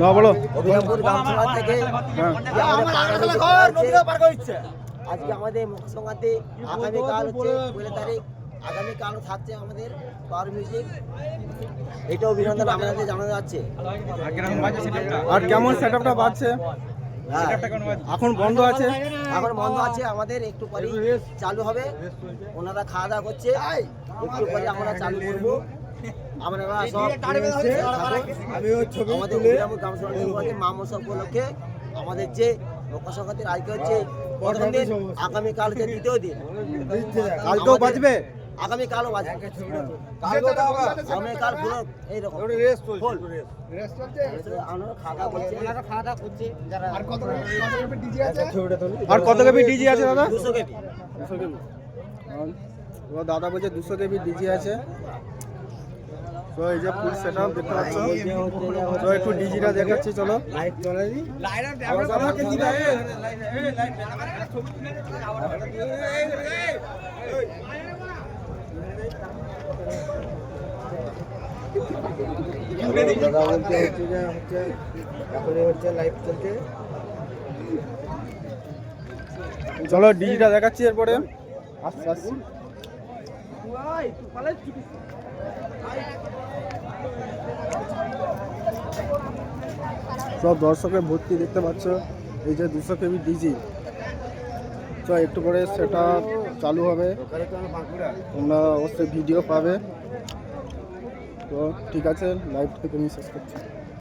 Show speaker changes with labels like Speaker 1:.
Speaker 1: না বলো।
Speaker 2: অভিরামপুর গ্রামসভা থেকে
Speaker 1: হ্যাঁ।
Speaker 2: আজকে আমাদের মকর সংক্রান্তি আগামীকাল হচ্ছে পনেরো তারিখ। আগামীকালও থাকছে আমাদের পাওয়ার মিউজিক। এটা অভিনন্দন আপনাদের জানানো যাচ্ছে।
Speaker 1: আর কেমন সেট আপটা
Speaker 2: হ্যাঁ।
Speaker 1: এখন বন্ধ আছে?
Speaker 2: এখন বন্ধ আছে আমাদের একটু পরে চালু হবে। ওনারা খাওয়া দাওয়া করছে। একটু পরে আমরা চালু করব। আমরা সব থাকুন। আমাদের উপলক্ষে যে মকর সংক্রান্তির আজকে হচ্ছে প্রথম দিন আগামীকাল হচ্ছে দ্বিতীয় দিন।
Speaker 1: কালকেও বাজবে।
Speaker 2: আগামীকালও বাজবে। পুরো এইরকম।
Speaker 1: আর কত কেবি ডিজি আছে? দাদা?
Speaker 2: দুশো কেজি।
Speaker 1: দুশো দাদা বলছে দুশো কেবি ডিজি আছে। তো এই যে ফুল সেট আপ দেখতে পাচ্ছ। তো একটু ডিজিটা দেখাচ্ছি চলো।
Speaker 2: দাদা বলতে হচ্ছে যে হচ্ছে এখন হচ্ছে লাইভ চলছে
Speaker 1: চলো ডিজিটা দেখাচ্ছি এরপরে। আস্তে আস্তে। সব দর্শকের ভর্তি দেখতে পাচ্ছ। এই যে দুশো কেবি ডিজি। তো একটু করে সেটা চালু হবে। তোমরা অবশ্যই ভিডিও পাবে। তো ঠিক আছে লাইভ থেকে আমি শেষ করছি।